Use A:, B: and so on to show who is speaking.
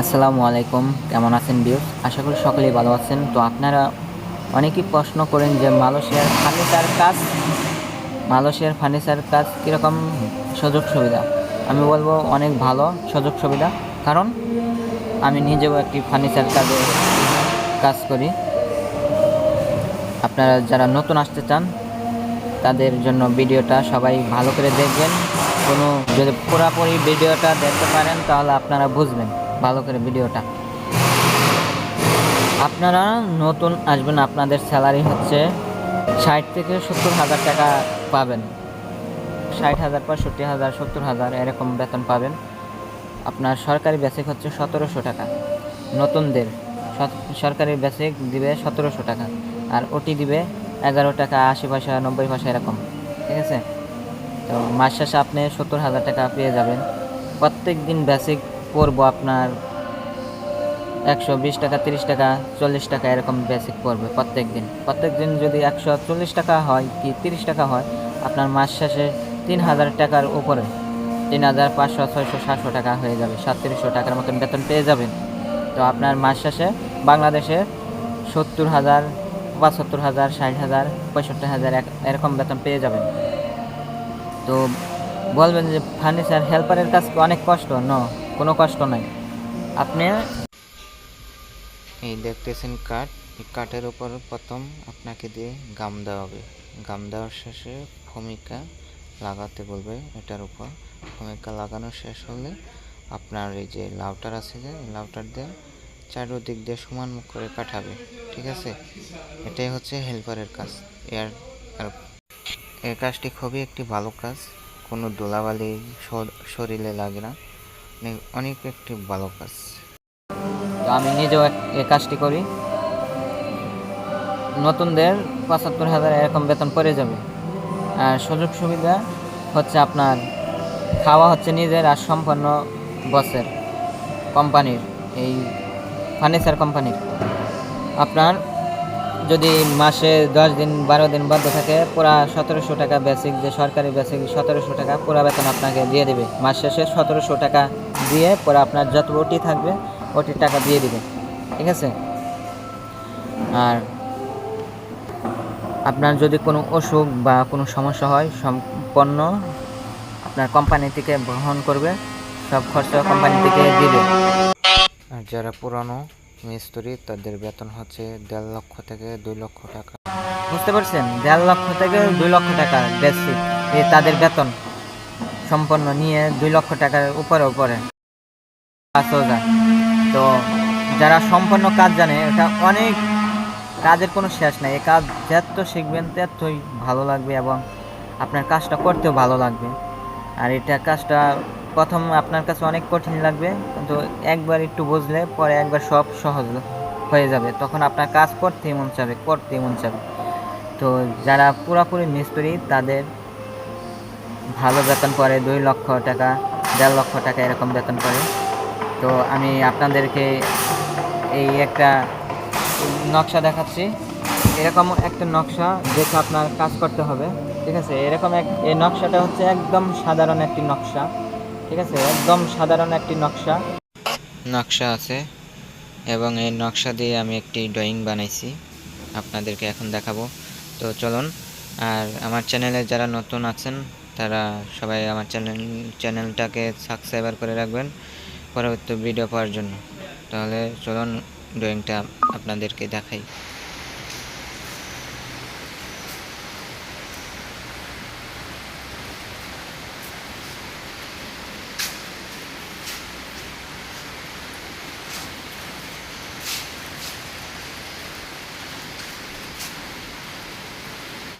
A: আসসালামু আলাইকুম, কেমন আছেন বিউস আশা করি সকলেই ভালো আছেন। তো আপনারা অনেকেই প্রশ্ন করেন যে মালয়েশিয়ার ফার্নিচার কাজ, মালয়েশিয়ার ফার্নিচার কাজ কীরকম? সুযোগ সুবিধা। আমি বলব অনেক ভালো সুযোগ সুবিধা। কারণ আমি নিজেও একটি ফার্নিচার কাজে কাজ করি। আপনারা যারা নতুন আসতে চান, তাদের জন্য ভিডিওটা সবাই ভালো করে দেখবেন। কোনো যদি পুরোপুরি ভিডিওটা দেখতে পারেন, তাহলে আপনারা বুঝবেন। ভালো করে ভিডিওটা। আপনারা নতুন আসবেন, আপনাদের স্যালারি হচ্ছে ষাট থেকে সত্তর হাজার টাকা পাবেন। ষাট হাজার, পঁয়ষট্টি হাজার, সত্তর হাজার এরকম বেতন পাবেন। আপনার সরকারি বেসিক হচ্ছে সতেরোশো টাকা। নতুনদের সরকারি বেসিক দিবে সতেরোশো টাকা। আর ওটি দিবে এগারো টাকা, আশি পয়সা, নব্বই পয়সা এরকম। ঠিক আছে? তো মাস শেষে আপনি সত্তর হাজার টাকা পেয়ে যাবেন। প্রত্যেক দিন বেসিক পড়ব আপনার একশো বিশ টাকা, তিরিশ টাকা, চল্লিশ টাকা এরকম বেসিক পড়বে প্রত্যেক দিন। প্রত্যেক দিন যদি একশো চল্লিশ টাকা হয় কি তিরিশ টাকা হয়, আপনার মাস শেষে তিন হাজার টাকার উপরে তিন হাজার পাঁচশো, ছয়শো, সাতশো টাকা হয়ে যাবে, সাতত্রিশশো টাকার মতন বেতন পেয়ে যাবেন। তো আপনার মাস শেষে বাংলাদেশে সত্তর হাজার, পঁচাত্তর হাজার, ষাট হাজার, পঁয়ষট্টি হাজার এরকম বেতন পেয়ে যাবেন। তো বলবেন যে ফার্নিচার হেল্পারের কাজ অনেক কষ্ট, ন কোনো কষ্ট নাই। আপনি?
B: এই দেখতেছেন কাঠ। এই কাঠের উপর প্রথম আপনাকে দিয়ে গাম দেওয়া হবে। গাম দেওয়ার শেষে ভূমিকা লাগাতে বলবে এটার উপর। ভূমিকা লাগানো শেষ হলে আপনার এই যে লাউটার আছে যে লাউটার দিয়ে চারোদিক দিয়ে সমান মুখ করে কাটাবে ঠিক আছে? এটাই হচ্ছে হেল্পারের কাজ। এর এই কাজটি খুবই একটি ভালো কাজ। কোনো ধুলাবালি শর- শরীরে লাগে না। অনেক- একটি ভালো কাজ।
A: তো আমি নিজেও এই কাজটি করি। নতুনদের পঁচাত্তর হাজার এরকম বেতন পড়ে যাবে। আর সুযোগ সুবিধা হচ্ছে আপনার, খাওয়া হচ্ছে নিজের আর সম্পন্ন বসের কোম্পানির, এই ফার্নিচার কোম্পানির। আপনার যদি মাসে দশ দিন, বারো দিন বন্ধ থাকে, পুরা সতেরোশো টাকা বেসিক যে সরকারি বেসিক সতেরোশো টাকা পুরা বেতন আপনাকে দিয়ে দেবে। মাস শেষে সতেরোশো টাকা দিয়ে পরে আপনার যত ওটি থাকবে ওটির টাকা দিয়ে দেবে। ঠিক আছে? আর আপনার যদি কোনো অসুখ বা কোনো সমস্যা হয়, সম্পন্ন আপনার কোম্পানি থেকে বহন করবে, সব খরচা কোম্পানি থেকে দিবে।
B: আর যারা পুরানো মিস্ত্রি, তাদের বেতন হচ্ছে দেড় লক্ষ থেকে দুই লক্ষ টাকা।
A: বুঝতে পারছেন? দেড় লক্ষ থেকে দুই লক্ষ টাকা বেসিক তাদের বেতন সম্পন্ন নিয়ে দুই লক্ষ টাকার উপরে উপরে। পাঁচ হাজার। তো যারা সম্পন্ন কাজ জানে, এটা অনেক কাজের কোনো শেষ নাই। এই কাজ যত শিখবেন, ততই ভালো লাগবে এবং আপনার কাজটা করতেও ভালো লাগবে। আর এটা কাজটা প্রথম আপনার কাছে অনেক কঠিন লাগবে, কিন্তু একবার একটু বুঝলে পরে একবার সব সহজ হয়ে যাবে। তখন আপনার কাজ করতেই মন চাবে, করতেই মন চাবে। তো যারা পুরোপুরি মিস্ত্রি, তাদের ভালো বেতন পড়ে দুই লক্ষ টাকা, দেড় লক্ষ টাকা এরকম বেতন পড়ে তো আমি আপনাদেরকে এই একটা নকশা দেখাচ্ছি। এরকম একটা নকশা দেখে আপনার কাজ করতে হবে, ঠিক আছে? এরকম এক এই নকশাটা হচ্ছে একদম সাধারণ একটি নকশা। ঠিক আছে? একদম সাধারণ একটি নকশা।
B: নকশা আছে এবং এই নকশা দিয়ে আমি একটি ড্রয়িং বানাইছি। আপনাদেরকে এখন দেখাবো। তো চলুন, আর আমার চ্যানেলে যারা নতুন আছেন, তারা সবাই আমার চ্যানেল, চ্যানেলটাকে সাবস্ক্রাইবার করে রাখবেন পরবর্তী ভিডিও পাওয়ার জন্য। তাহলে চলুন, ড্রয়িংটা আপনাদেরকে দেখাই।